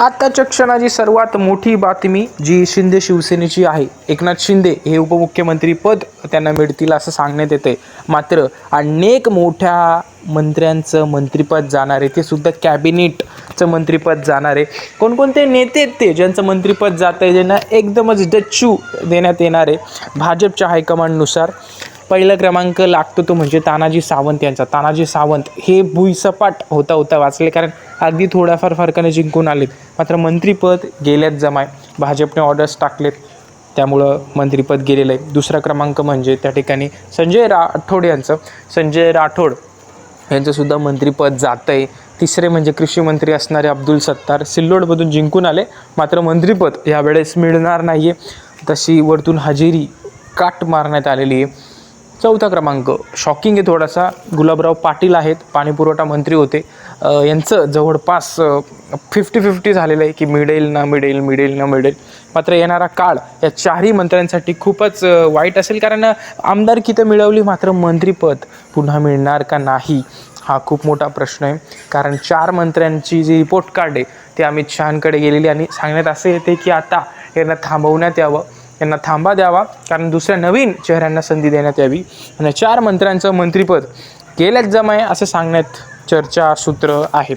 आत्ताच्या क्षणाची सर्वात मोठी बातमी जी शिंदे शिवसेनेची आहे. एकनाथ शिंदे हे उपमुख्यमंत्री पद त्यांना मिळतील असं सांगण्यात येते मात्र अनेक मोठ्या मंत्र्यांचं मंत्रिपद जाणार आहे. ते सुद्धा कॅबिनेटचं मंत्रिपद जाणार आहे. कोणकोणते नेते ते? ज्यांचं मंत्रिपद जात आहे ज्यांना एकदमच डच्चू देण्यात येणार आहे. भाजपच्या हायकमांडनुसार पहिला क्रमांक लागतो तो म्हणजे तानाजी सावंत यांचा. तानाजी सावंत हे भुईसपाट होता होता वाचले. कारण अगदी थोड्याफार फरकाने जिंकून आलेत. मात्र मंत्रिपद गेल्यात जमाय. भाजपने ऑर्डर्स टाकलेत. त्यामुळं मंत्रिपद गेलेलं आहे. दुसरा क्रमांक म्हणजे त्या ठिकाणी संजय राठोड यांचं. संजय राठोड यांचंसुद्धा मंत्रिपद जातं आहे तिसरे म्हणजे कृषी मंत्री असणारे अब्दुल सत्तार सिल्लोडमधून जिंकून आले. मात्र मंत्रिपद यावेळेस मिळणार नाही आहे तशी वरतून हजेरी काट मारण्यात आलेली आहे. चौथा क्रमांक. शॉकिंग आहे थोडासा. गुलाबराव पाटील आहेत. पाणीपुरवठा मंत्री होते. यांचं जवळपास फिफ्टी फिफ्टी झालेलं आहे की मिळेल ना मिळेल मिळेल ना मिळेल मात्र येणारा काळ या चारही मंत्र्यांसाठी खूपच वाईट असेल. कारण आमदारकी तर मिळवली मात्र मंत्रीपद. पुन्हा मिळणार का नाही? हा खूप मोठा प्रश्न आहे. कारण चार मंत्र्यांची जी रिपोर्ट कार्ड आहे ती अमित शहांकडे गेलेली आणि सांगण्यात असे येते की आता यांना थांबवण्यात यावं. यांना थांबा द्यावा. कारण दुसऱ्या नवीन चेहऱ्यांना संधी देण्यात यावी. आणि चार मंत्र्यांचं मंत्रिपद गेल्याच जमाय असं सांगण्यात चर्चा सूत्र आहेत.